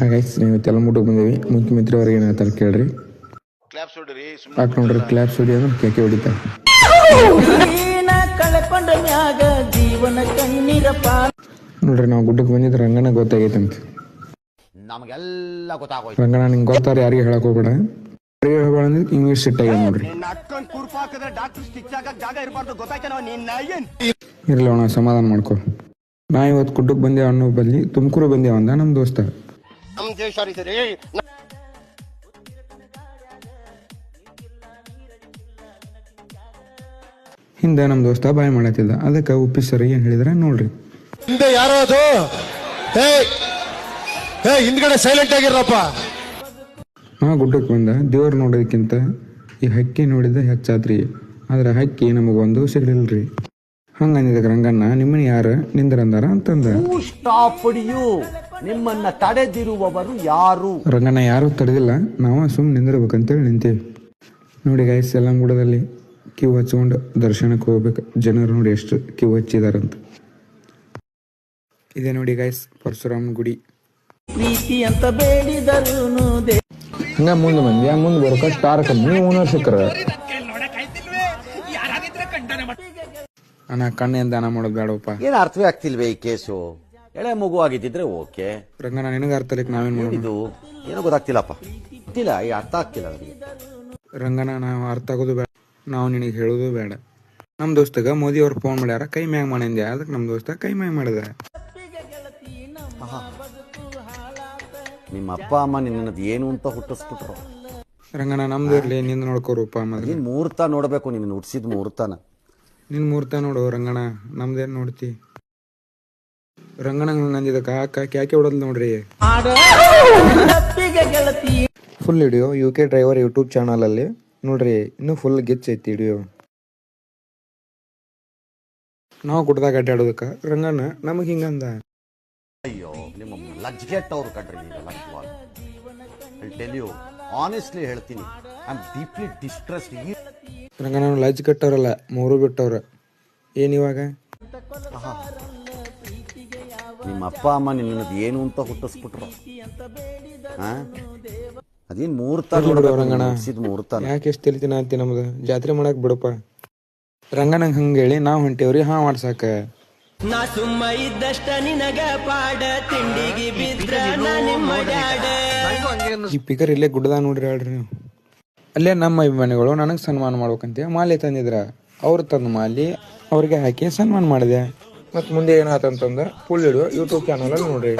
ಹಾಗಾಯ್ತು ನೀವು ತೆಲಮುಟಕ್ಕೆ ಬಂದೀವಿ ಮುಖ್ಯಮಂತ್ರಿ ಅವ್ರಿಗೆ ಏನು ಹೇಳ್ತಾರೆ ಕೇಳ್ರಿ. ಕ್ಲಾಪ್ಸ್ ಹೊಡ್ರಿ ಹಾಕ್ ನೋಡ್ರಿ ಕ್ಲಾಪ್ಸ್ ಹೊಡಿ ಅಂದ್ರೆ ಕೇಕೆ ಹೊಡಿತಾರೆ. ಕಳ್ಕೊಂಡ ಮ್ಯಾಗ ಜೀವನ ಕಣ್ಣೀರ ಪಾಲ್ ನೋಡ್ರಿ ನಾವು ಗುಡ್ಡಕ್ಕೆ ಬಂದಿದ್ದು ರಂಗನ ಗೊತ್ತಾಗೈತೆ ಅಂತ ನಮಗೆಲ್ಲ ಗೊತ್ತಾಗೋಯ್ತು. ರಂಗನ ನಿಂಗೆ ಗೊತ್ತಾರ ಯಾರಿಗೆ ಹೇಳಕ್ ಹೋಗ್ಬೇಡ. ಅಂದ್ರೆ ಇಂಗ್ಲೀಷ್ ಸಿಟ್ ಆಗ್ಯಾವ ನೋಡ್ರಿ. ಇರ್ಲಿ ಅಣ್ಣ ಸಮಾಧಾನ ಮಾಡ್ಕೊ. ನಾ ಇವತ್ತು ಗುಡ್ಡಕ್ಕೆ ಬಂದೇವ ಅನ್ನೋ ಬದ್ಲಿ ತುಮಕೂರು ಬಂದೇವ ಅಂದ ನಮ್ಮ ದೋಸ್ತ. ನಮ್ ದೇಶ ರೀ ಸರಿ ಹಿಂದೆ ನಮ್ಮ ದೋಸ್ತ ಬಾಯ್ ಮಾಡತ್ತಿದ್ದ. ಅದಕ್ಕೆ ಉಪ್ಪಿ ಸರ್ ಏನ್ ಹೇಳಿದ್ರೆ ನೋಡ್ರಿ. ಹಿಂದೆ ಯಾರೋ ಅದು ಏ ಏ ಹಿಂದ್ಗಡೆ ಸೈಲೆಂಟ್ ಆಗಿರಪ್ಪ ನಾ ಗುಡ್ಡಕ್ಕೆ ಬಂದ. ದೇವ್ರು ನೋಡೋದಕ್ಕಿಂತ ಈ ಹಕ್ಕಿ ನೋಡಿದ ಹೆಚ್ಚಾತ್ರಿ ಆದ್ರೆ ಹಕ್ಕಿ ನಮಗೊಂದು ಸಿಗ್ಲಿಲ್ರಿ. ಹಂಗಂದಿದ ರಂಗಣ್ಣ ನಿಮ್ಮನ್ನ ಯಾರು ನಿಂದ್ರಂದಾರ ಅಂತಂದ. ಸ್ಟಾಪ್ ಯು ನಿಮ್ಮನ್ನ ತಡೆದಿರುವವರು ಯಾರು? ರಂಗಣ್ಣ ಯಾರು ತಡೆದಿಲ್ಲ. ನಾವು ಸುಮ್ ನಿಂದಿರ್ಬೇಕಂತೇಳಿ ನಿಂತೇವಿ. ನೋಡಿ ಗಾಯಸ್ ಎಲ್ಲ ಗುಡದಲ್ಲಿ ಕ್ಯೂ ಹಚ್ಕೊಂಡು ದರ್ಶನಕ್ಕೆ ಹೋಗ್ಬೇಕು. ಜನರು ನೋಡಿ ಎಷ್ಟು ಕ್ಯೂ ಹಚ್ಚಿದಾರಂತ. ಇದೆ ನೋಡಿ ಗಾಯಸ್ ಪರಶುರಾಮನ ಗುಡಿ. ಪ್ರೀತಿ ಅಂತ ಬೇಡಿದರುನು ಹಂಗ ಮುಂದೆ ಮಂದಿ ಮುಂದೆ ಬರ್ಕ ಸ್ಟಾರ್ ಕಂಪ್ನಿ ಓನರ್ ಸಿಕ್ಕರ. ಅಣ್ಣ ಕಣ್ಣೇನ್ ದಾನ ಮಾಡೋದು ಬೇಡಪ್ಪ ಏನ್ ಅರ್ಥವೇ ಆಗ್ತಿಲ್ವೇ ಈ ಕೇಸು? ಎಳೆ ಮಗು ಆಗಿದ್ದಿದ್ರೆ ಓಕೆ. ರಂಗಣ್ಣ ನಿನಗೆ ಅರ್ಥ ಆಗ್ಲಿಕ್ಕೆ ನಾವೇನ್ ಮಾಡೋಣ? ಇದು ಏನೋ ಗೊತ್ತಾಗ್ತಿಲ್ಲಪ್ಪ. ಗೊತ್ತಿಲ್ಲ ಈ ಅರ್ಥ ಆಗ್ತಿಲ್ಲ ನನಗೆ. ರಂಗನ ನಾವು ಅರ್ಥ ಆಗೋದು ಬೇಡ. ನಾವು ನಿನಗೆ ಹೇಳೋದು ಬೇಡ. ನಮ್ಮ ದೋಸ್ತಗ ಮೋದಿ ಅವ್ರು ಫೋನ್ ಮಾಡ್ಯಾರ ಕೈ ಮ್ಯಾಗ ಮಾಡಿದ್ಯಾ ಅದಕ್ಕೆ ನಮ್ಮ ದೋಸ್ತ ಕೈ ಮ್ಯಾಗ ಮಾಡಿದ. ನಿಮ್ಮ ಅಪ್ಪ ಅಮ್ಮ ನಿನ್ನದು ಏನು ಅಂತ ಹುಟ್ಟಿಸ್ಬಿಟ್ರು. ರಂಗಣ್ಣ ನಮ್ದು ಇರ್ಲಿ ನಿಂದ ನೋಡ್ಕೋರಪ್ಪ ಮೊದಲು. ನೀನ್ ಮುಹೂರ್ತ ನೋಡ್ಬೇಕು ನಿನ್ನ ಹುಟ್ಟಿಸಿದ ಮುಹೂರ್ತನ ನಿನ್ ಮೂರ್ತ ನೋಡು ರಂಗಣ ನಮ್ದೇನ್ ನೋಡ್ತಿ? ರಂಗಣ ನಂದಿದ ಕಾಕ ಕ್ಯಾಕೆ ಹೊಡದ್ ನೋಡ್ರಿ? Full video U K driver YouTube channel ಅಲ್ಲಿ. ನೋಡ್ರಿ ಇನ್ನೂ ಫುಲ್ ಗಿಚ್ ಐತಿ ವಿಡಿಯೋ ನಾವು ಗುಡ್ದಾಗ ಅಡ್ಡಾಡೋದಕ್ಕ ರಂಗಣ್ಣ ನಮಗ್ ಹಿಂಗಂದ ಅಯ್ಯೋ ನಿಮ್ಮ ಲಜ್ಜೆಟ್ ಅವ್ರು ಕಟ್ರಿ ಟೆಲ್ ಯು ಆನೆಸ್ಟ್ಲಿ ಹೇಳ್ತೀನಿ. ಐ ಆಮ್ ಡೀಪ್ಲಿ ಡಿಸ್ಟ್ರೆಸ್ಡ್ ಈ ನಾನು ಲಜ್ ಕಟ್ಟವ್ರಲ್ಲ ಮೂರು ಬಿಟ್ಟವ್ರ. ಏನಿವಾಗ ಇವಾಗ? ನಿಮ್ಮ ಅಪ್ಪ ಅಮ್ಮ ನಿನ್ನದು ಏನು ಅಂತ ಹುಟ್ಟಿಸ್ಬಿಟ್ರು. ಅದೇನು ಮೂರ್ತ. ಹುಟ್ಟಿಸಿದ ಮುಹೂರ್ತ ಯಾಕೆ ಎಷ್ಟು ತಿಳಿತೀನ ಅಂತ ನಮ್ದು ಜಾತ್ರೆ ಮಾಡಕ್ ಬಿಡಪ್ಪ. ರಂಗನಂಗೆ ಹಂಗ ಹೇಳಿ ನಾವ್ ಹೊಂಟೇವ್ರಿ ಹಾ ಮಾಡ್ಸಾಕ. ನಾ ಸುಮ್ಮ ಇದ್ದಷ್ಟ ನಿನಗ ಪಾಡ ತಿಂಡಿಗೆ ಬಿದ್ರ ನಾ ನಿಮ್ಮ ಡ್ಯಾಡ. ಈ ಪಿಕರ್ ಇಲ್ಲೇ ಗುಡ್ಡದ ನೋಡ್ರಿ ಹೇಳ್ರಿ ನೀವು. ಅಲ್ಲೇ ನಮ್ಮ ಅಭಿಮಾನಿಗಳು ನನಗೆ ಸನ್ಮಾನ ಮಾಡ್ಬೇಕಂತ ಮಾಲೆ ತಂದಿದ್ರ. ಅವ್ರು ತಂದ ಮಾಲಿ ಅವ್ರಿಗೆ ಹಾಕಿ ಸನ್ಮಾನ ಮಾಡಿದೆ. ಮತ್ತೆ ಮುಂದೆ ಏನಾಯ್ತಂತಂದ್ರೆ ಫುಲ್ ಇಡುವ ಯೂಟ್ಯೂಬ್ ಚಾನಲಲ್ಲಿ ನೋಡ್ರಿ.